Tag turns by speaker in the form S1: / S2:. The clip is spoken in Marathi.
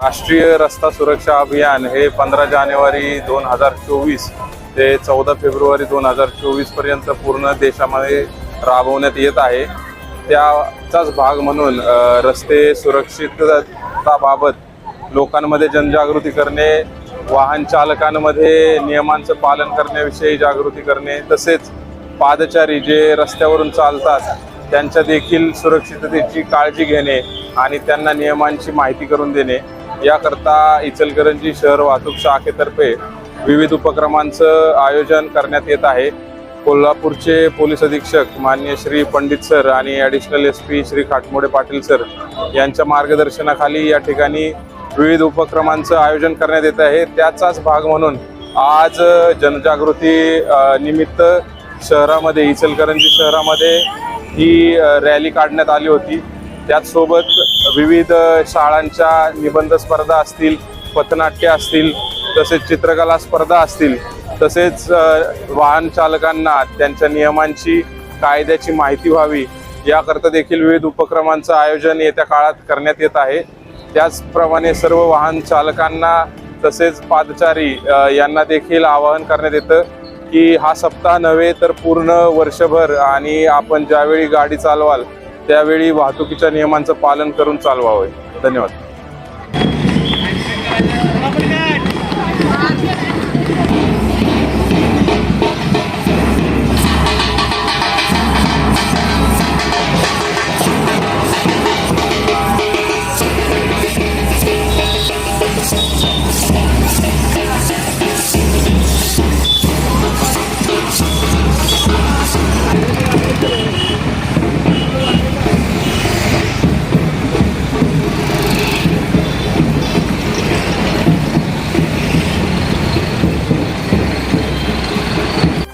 S1: राष्ट्रीय रस्ता सुरक्षा अभियान हे पंधरा जानेवारी दोन हजार चोवीस ते चौदा फेब्रुवारी दोन हजार चोवीसपर्यंत पूर्ण देशामध्ये राबवण्यात येत आहे. त्याचाच भाग म्हणून रस्ते सुरक्षितताबाबत लोकांमध्ये जनजागृती करणे वाहन चालकांमध्ये नियमांचं पालन करण्याविषयी जागृती करणे तसेच पादचारी जे रस्त्यावरून चालतात त्यांच्या देखील सुरक्षिततेची काळजी घेणे आणि त्यांना नियमांची माहिती करून देणे. याकरता इचलकरंजी शहर वाहतूक शाखेतर्फे विविध उपक्रमांचं आयोजन करण्यात येत आहे. कोल्हापूरचे पोलीस अधीक्षक मान्य श्री पंडित सर आणि additional S P Shri Khatmode Patil sir यांच्या मार्गदर्शनाखाली या ठिकाणी विविध उपक्रमांचं आयोजन करण्यात येत आहे. त्याचाच भाग म्हणून आज जनजागृती निमित्त शहरामध्ये इचलकरंजी शहरामध्ये ही रॅली काढण्यात आली होती. त्याचसोबत विविध शाळांच्या निबंध स्पर्धा असतील पथनाट्य असतील तसेच चित्रकला स्पर्धा असतील तसेच वाहन चालकांना त्यांच्या नियमांची कायद्याची माहिती व्हावी याकरता देखील विविध उपक्रमांचं आयोजन येत्या काळात करण्यात येत आहे. त्याचप्रमाणे सर्व वाहन चालकांना तसेच पादचारी यांना देखील आवाहन करण्यात येतं की हा सप्ताह नव्हे तर पूर्ण वर्षभर आणि आपण ज्यावेळी गाडी चालवाल त्यावेळी वाहतुकीच्या नियमांचं पालन करून चालवावे. धन्यवाद.